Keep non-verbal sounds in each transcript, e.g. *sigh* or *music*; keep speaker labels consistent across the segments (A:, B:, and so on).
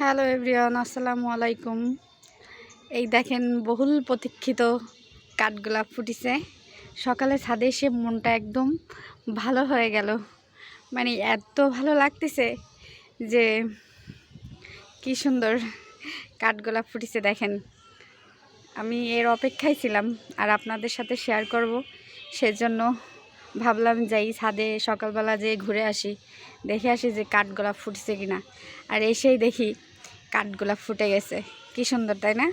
A: Hello everyone, আসসালামু আলাইকুম। এই দেখেন বহুল প্রতীক্ষিত কাঠগোলাপ ফুটিছে। সকালে ছাদে এসে মনটা একদম ভালো হয়ে গেল। মানে এত ভালো লাগতেছে যে কি সুন্দর কাঠগোলাপ ফুটিছে দেখেন। আমি এর অপেক্ষায় ছিলাম আর আপনাদের সাথে শেয়ার করব। সেজন্য ভাবলাম যাই ছাদে সকালবেলা যে ঘুরে আসি। দেখে আসি যে কাঠগোলাপ ফুটছে কিনা। আর এসেই দেখি কাঠগোলাপ ফুটে গেছে। কি সুন্দর, তাই না?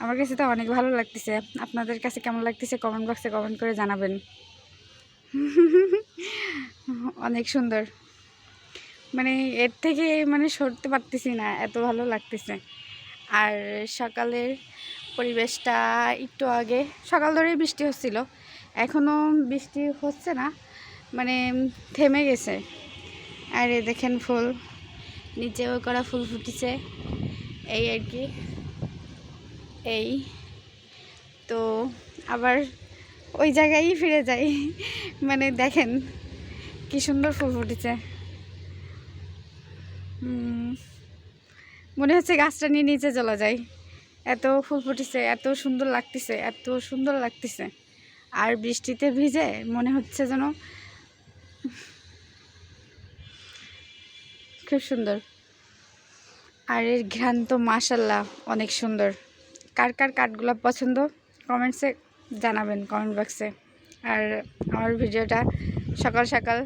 A: আমার কাছে তো অনেক ভালো লাগতেছে। আপনাদের কাছে কেমন লাগতেছে কমেন্ট বক্সে কমেন্ট করে জানাবেন। *laughs* অনেক সুন্দর। মানে এর থেকে মানে সরতে পারতেছি না, এত ভালো লাগতেছে। আর সকালের পরিবেশটা একটু আগে, সকাল ধরেই বৃষ্টি হচ্ছিল। এখনও বৃষ্টি হচ্ছে না মানে থেমে গেছে। আর এ দেখেন ফুল, নিচেও করা ফুল ফুটেছে। এই আর কি, এই। তো আবার ওই জায়গায়ই ফিরে যাই মানে দেখেন কি সুন্দর ফুল ফুটেছে। মনে হচ্ছে গাছটা নিয়ে নিচে চলা যায় এত ফুল ফুটেছে, এত সুন্দর লাগতেছে, এত সুন্দর লাগতেছে। আর বৃষ্টিতে ভিজে মনে হচ্ছে যেন খুব সুন্দর। আর এর ঘ্রাণ তো মাশাল্লাহ অনেক সুন্দর। কার কার কাঠগোলাপ পছন্দ? কমেন্টসে জানাবেন কমেন্ট বক্সে আর আমার ভিডিওটা সকাল সকাল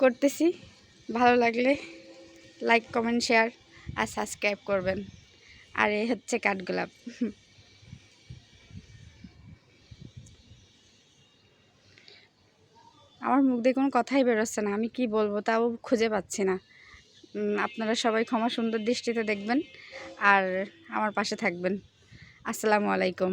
A: করতেছি। ভালো লাগলে লাইক কমেন্ট শেয়ার আর সাবস্ক্রাইব করবেন। আর এই হচ্ছে কাঠগোলাপ। আমার মুখ দিয়ে কোনো কথাই বেরোচ্ছে না। আমি কি বলব? তাও খুঁজে পাচ্ছি না। আপনারা সবাই ক্ষমা সুন্দর দৃষ্টিতে দেখবেন আর আমার পাশে থাকবেন। আসসালামু আলাইকুম।